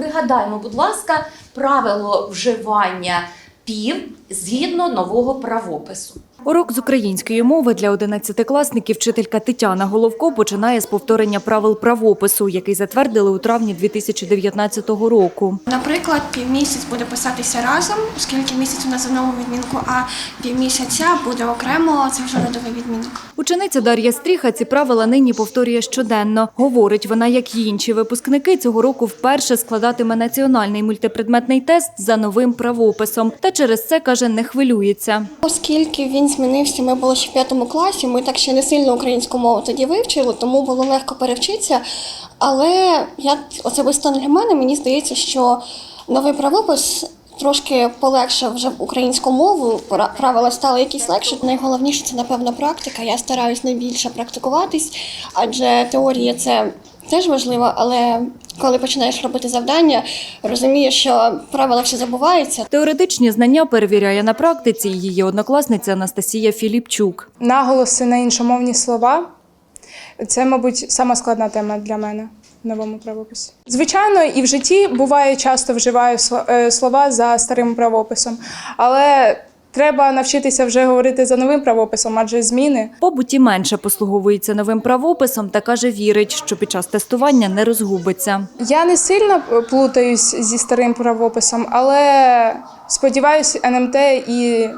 Пригадаємо, будь ласка, правило вживання пів згідно нового правопису. Урок з української мови для одинадцятикласників вчителька Тетяна Головко починає з повторення правил правопису, який затвердили у травні 2019 року. Наприклад, півмісяць буде писатися разом, оскільки місяць у нас одному відмінку, а півмісяця буде окремо, це вже родовий відмінок. Учениця Дар'я Стріха ці правила нині повторює щоденно. Говорить, вона, як й інші випускники, цього року вперше складатиме національний мультипредметний тест за новим правописом. Та через це каже, не хвилюється. Оскільки він змінився, ми були ще в п'ятому класі, ми так ще не сильно українську мову тоді вивчили, тому було легко перевчитися. Але я особисто для мене мені здається, що новий правопис. Трошки полегшив вже українську мову, правила стали якісь легші. Найголовніше це, напевно, практика. Я стараюсь найбільше практикуватись, адже теорія це теж важливо, але коли починаєш робити завдання, розумієш, що правила всі забуваються, Теоретичні знання перевіряє на практиці її однокласниця Анастасія Філіпчук. Наголоси на іншомовні слова це, мабуть, сама складна тема для мене новому правописі. Звичайно, і в житті буває часто вживаю е, слова за старим правописом, але треба навчитися вже говорити за новим правописом, адже зміни Побуті менше послуговується новим правописом та каже, вірить, що під час тестування не розгубиться. я не сильно плутаюсь зі старим правописом, але сподіваюся, НМТ і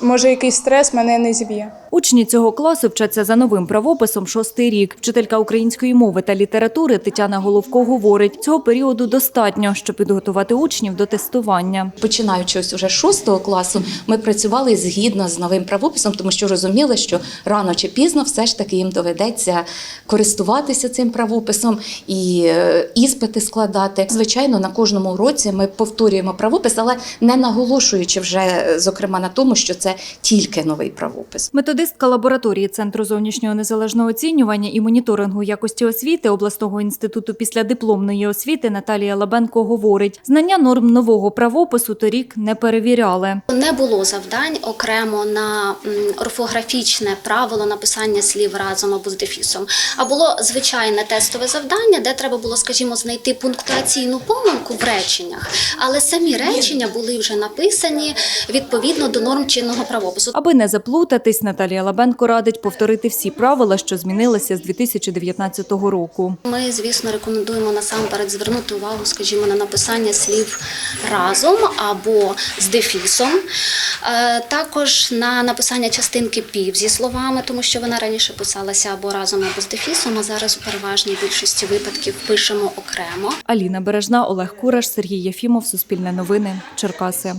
може якийсь стрес мене не зіб'є. Учні цього класу вчаться за новим правописом шостий рік. Вчителька української мови та літератури Тетяна Головко говорить, цього періоду достатньо, щоб підготувати учнів до тестування. Починаючи ось уже шостого класу, ми працювали згідно з новим правописом, тому що розуміли, що рано чи пізно все ж таки їм доведеться користуватися цим правописом і е, іспити складати. Звичайно, на кожному уроці ми повторюємо правопис, але не наголошуючи вже е, зокрема на тому, що це тільки новий правопис. Методистка лабораторії Центру зовнішнього незалежного оцінювання і моніторингу якості освіти обласного інституту післядипломної освіти Наталія Лабенко говорить, знання норм нового правопису торік не перевіряли. Не було завдань окремо на орфографічне правило написання слів разом або з дефісом. А було звичайне тестове завдання, де треба було, скажімо, знайти пунктуаційну помилку в реченнях, але самі речення були вже написані відповідно до норм чинного правопису. Аби не заплутатись, Наталія Лабенко радить повторити всі правила, що змінилися з 2019 року. Ми, звісно, рекомендуємо насамперед звернути увагу, скажімо, на написання слів разом або з дефісом. Е, Також на написання частинки пів зі словами, тому що вона раніше писалася або разом, або з дефісом, а зараз у переважній більшості випадків пишемо окремо. Аліна Бережна, Олег Кураш, Сергій Єфімов, Суспільне новини, Черкаси.